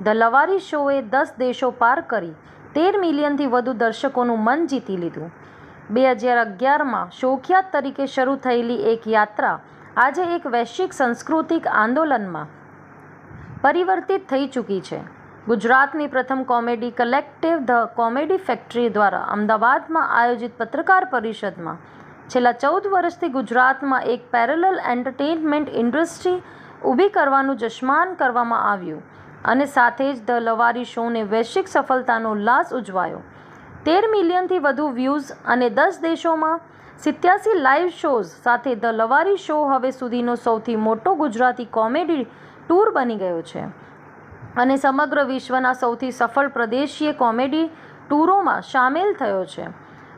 The લવારી શોએ દસ દેશો પાર કરી તેર મિલિયનથી વધુ દર્શકોનું મન જીતી લીધું. બે હજાર અગિયારમાં શોખિયાત તરીકે શરૂ થયેલી એક યાત્રા આજે એક વૈશ્વિક સાંસ્કૃતિક આંદોલનમાં પરિવર્તિત થઈ ચૂકી છે. ગુજરાતની પ્રથમ comedy collective the comedy factory દ્વારા અમદાવાદમાં આયોજિત પત્રકાર પરિષદમાં છેલ્લા ચૌદ વર્ષથી ગુજરાતમાં એક પેરેલલ એન્ટરટેનમેન્ટ ઇન્ડસ્ટ્રી ઊભી કરવાનું જશમાન કરવામાં આવ્યું. અને સાથે જ ધ લવારી શોને વૈશ્વિક સફળતાનો લાશ ઉજવાયો. તેર મિલિયનથી વધુ વ્યૂઝ અને દસ દેશોમાં સિત્યાસી લાઈવ શોઝ સાથે ધ લવારી શો હવે સુધીનો સૌથી મોટો ગુજરાતી કોમેડી ટૂર બની ગયો છે. અને સમગ્ર વિશ્વના સૌથી સફળ પ્રદેશીય કોમેડી ટૂરોમાં સામેલ થયો છે.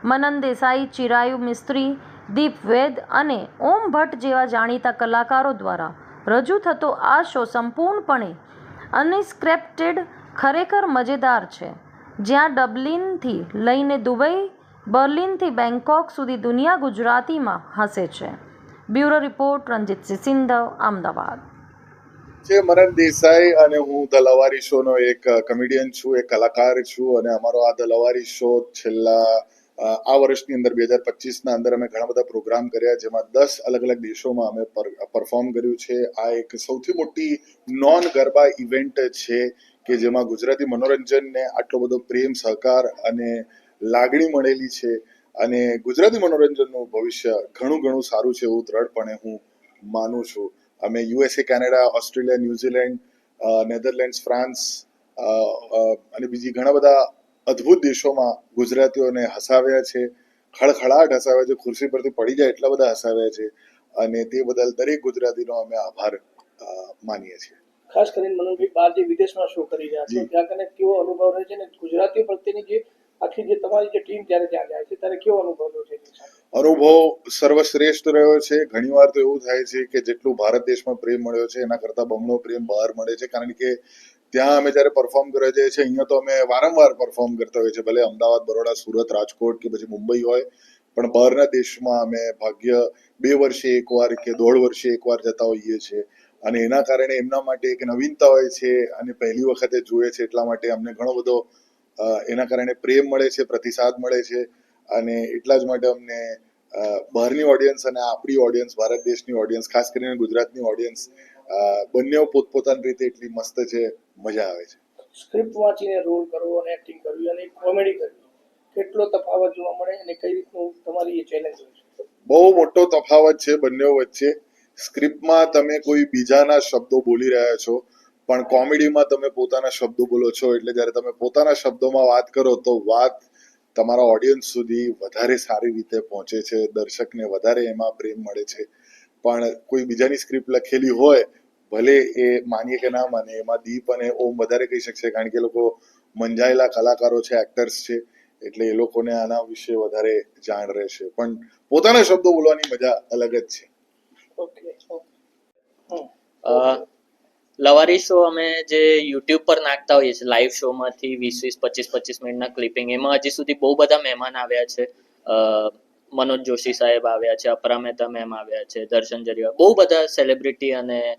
મનન દેસાઈ, ચિરાયુ મિસ્ત્રી, દીપ વેદ અને ઓમ ભટ્ટ જેવા જાણીતા કલાકારો દ્વારા રજૂ થતો આ શો સંપૂર્ણપણે અનસ્ક્રિપ્ટેડ ખરેખર મજેદાર છે. જ્યાં ડબલિનથી લઈને દુબઈ, બર્લિનથી બેંકોક સુધી દુનિયા ગુજરાતીમાં હસે છે. Bureau report Ranjitsinh Sindhav, Ahmedabad. જે મનન દેસાઈ અને હું ધ લવારી શો નો એક કમેડિયન છું, એક કલાકાર છું અને અમારો આ ધ લવારી શો છેલ્લા આ વર્ષની અંદર બે હજાર પચીસના અંદર અમે ઘણા બધા પ્રોગ્રામ કર્યા, જેમાં દસ અલગ અલગ દેશોમાં અમે પરફોર્મ કર્યું છે. આ એક સૌથી મોટી નોન ગરબા ઇવેન્ટ છે કે જેમાં ગુજરાતી મનોરંજનને આટલો બધો પ્રેમ, સહકાર અને લાગણી મળેલી છે. અને ગુજરાતી મનોરંજનનું ભવિષ્ય ઘણું ઘણું સારું છે એવું દ્રઢપણે હું માનું છું. અમે USA Canada, Australia, New Zealand Netherlands, France અને બીજી ઘણા બધા અદ્ભુત દેશોમાં ગુજરાતીઓને હસાવ્યા છે ખળખળાટ હસાવ્યા છે ખુરશી પરથી પડી જાય એટલા બધા હસાવ્યા છે અને તે બદલ દરેક ગુજરાતીનો અમે આભાર માનીએ છીએ. ખાસ કરીને મનોજભાઈ બહાર જે વિદેશમાં શો કરી રહ્યા છો ત્યાં કને કેવો અનુભવ રહે છે ને? ગુજરાતીઓ પ્રત્યેની જે આખી જે તમારી જે ટીમ જ્યારે ત્યાં જાય છે ત્યારે કેવો અનુભવ રહ્યો છે અનુભવ સર્વશ્રેષ્ઠ રહ્યો છે. ઘણીવાર તો એવું થાય છે કે જેટલું ભારત દેશમાં પ્રેમ મળ્યો છે એના કરતા બમણો પ્રેમ બહાર મળે છે. કારણ કે ત્યાં અમે જ્યારે પરફોર્મ કરવા જઈએ છીએ, અહીંયા તો અમે વારંવાર પરફોર્મ કરતા હોઈએ છીએ. ભલે અમદાવાદ, બરોડા, સુરત, રાજકોટ કે પછી મુંબઈ હોય, પણ બહારના દેશમાં અમે ભાગ્ય બે વર્ષે એકવાર કે દોઢ વર્ષે એકવાર જતા હોઈએ છીએ. અને એના કારણે એમના માટે એક નવીનતા હોય છે અને પહેલી વખતે જુએ છે એટલા માટે અમને ઘણો બધો એના કારણે પ્રેમ મળે છે, પ્રતિસાદ મળે છે. અને એટલા જ માટે અમને બહારની ઓડિયન્સ અને આપણી ઓડિયન્સ ભારત દેશની ઓડિયન્સ ખાસ કરીને ગુજરાતની ઓડિયન્સ બંને પોતપોતાની રીતે એટલી મસ્ત છે મજા આવે છે. સ્ક્રિપ્ટ વાંચીને રોલ કરવો અને એક્ટિંગ કરવી અને કોમેડી કરવી. કેટલો તફાવત જોવા મળે અને કઈ રીતનું તમારી એ ચેલેન્જ હોય છે? બહુ મોટો તફાવત છે બંને વચ્ચે. સ્ક્રિપ્ટમાં તમે કોઈ બીજાના શબ્દો બોલી રહ્યા છો પણ કોમેડીમાં તમે પોતાના શબ્દો બોલો છો એટલે જ્યારે તમે પોતાના શબ્દોમાં વાત કરો તો વાત તમારા ઓડિયન્સ સુધી વધારે સારી રીતે પહોંચે છે દર્શકને વધારે એમાં પ્રેમ મળે છે. પણ કોઈ બીજાની સ્ક્રિપ્ટ લખેલી હોય ભલે એ માનીએ કે ના માને એમાં દીપ અને ઓમ વધારે કહી શકશે કારણ કે એ લોકો મંજાયેલા કલાકારો છે એક્ટર્સ છે એટલે એ લોકોને આના વિશે વધારે જાણ રહેશે. પણ પોતાના શબ્દો બોલવાની મજા અલગ જ છે. Okay okay. હમ. અ, લવારી શો અમે જે યુટ્યુબ પર નાખતા હોઈએ છીએ લાઈવ શો માંથી વીસ વીસ પચીસ પચીસ મિનિટના ક્લિપિંગ એમાં હજી સુધી બહુ બધા મહેમાન આવ્યા છે. અ, મનોજ જોશી સાહેબ આવ્યા છે અપરા મહેતા મેમ આવ્યા છે દર્શન જરીવા બહુ બધા સેલિબ્રિટી અને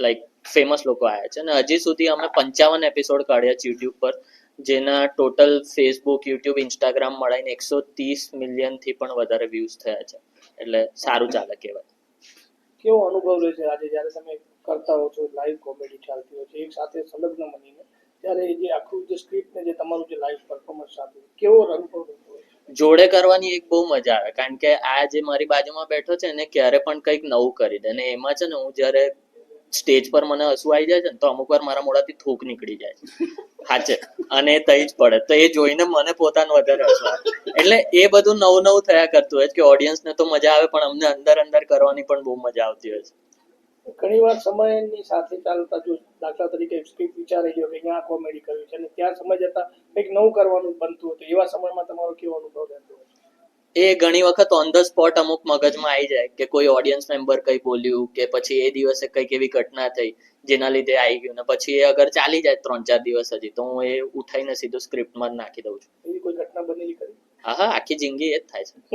લાઈક ફેમસ લોકો આવ્યા છે. અને હજી સુધી અમે પંચાવન એપિસોડ કાઢ્યા છે યુટ્યુબ પર, જેના ટોટલ ફેસબુક યુટ્યુબ ઇન્સ્ટાગ્રામ મળીને એકસો ત્રીસ મિલિયનથી પણ વધારે વ્યૂઝ થયા છે. એટલે સારું ચાલે કહેવાય. કેવો અનુભવ રહે છે આજે? જ્યારે તમે કરતા હો છો લાઈવ કોમેડી ચાલતી હોય છે, એક સાથે સંલગ્ન બનીને, ત્યારે જે આખું જે સ્ક્રિપ્ટ ને જે તમારું જે લાઈવ પરફોર્મન્સ ચાલતું કેવો અનુભવ જોડે કરવાની એક બહુ મજા આવે. કારણ કે આ જે મારી બાજુમાં બેઠો છે એને ક્યારે પણ કંઈક નવું કરી દે. અને એમાં છે ને હું જ્યારે સ્ટેજ પર મને હસવું આવી જાય છે ને તો અમુક વાર મારા મોઢાથી થૂક નીકળી જાય હાચે અને તઈ જ પડે. તો એ જોઈને મને પોતાનું વધારે હસુ એટલે એ બધું નવું નવું થયા કરતું હોય કે ઓડિયન્સને તો મજા આવે, પણ અમને અંદર અંદર કરવાની પણ બહુ મજા આવતી હોય છે. ઘણી વાર સમયની સાથે ચાલતા જો દાખલા તરીકે સ્ક્રિપ્ટ વિચારી લ્યો કે અહીંયા કોમેડી કરવી છે અને ત્યાં સમય જતા કંઈક નવું કરવાનું બનતું હતું એવા સમયમાં તમારો કેવો અનુભવ રહેતો એ ઘણી વખત ઓન ધ સ્પોટ અમુક મગજમાં આવી જાય કે કોઈ ઓડિયન્સ મેમ્બર કઈ બોલ્યું કે પછી એ દિવસે કંઈક એવી ઘટના થઈ જેના લીધે આવી ગયું ને પછી એ અગર ચાલી જાય ત્રણ ચાર દિવસ હજી તો હું એ ઉઠાઈને સીધું સ્ક્રિપ્ટમાં જ નાખી દઉં છું. એવી કોઈ ઘટના બનેલી કરી હા હા આખી જિંદગી એ જ થાય છે.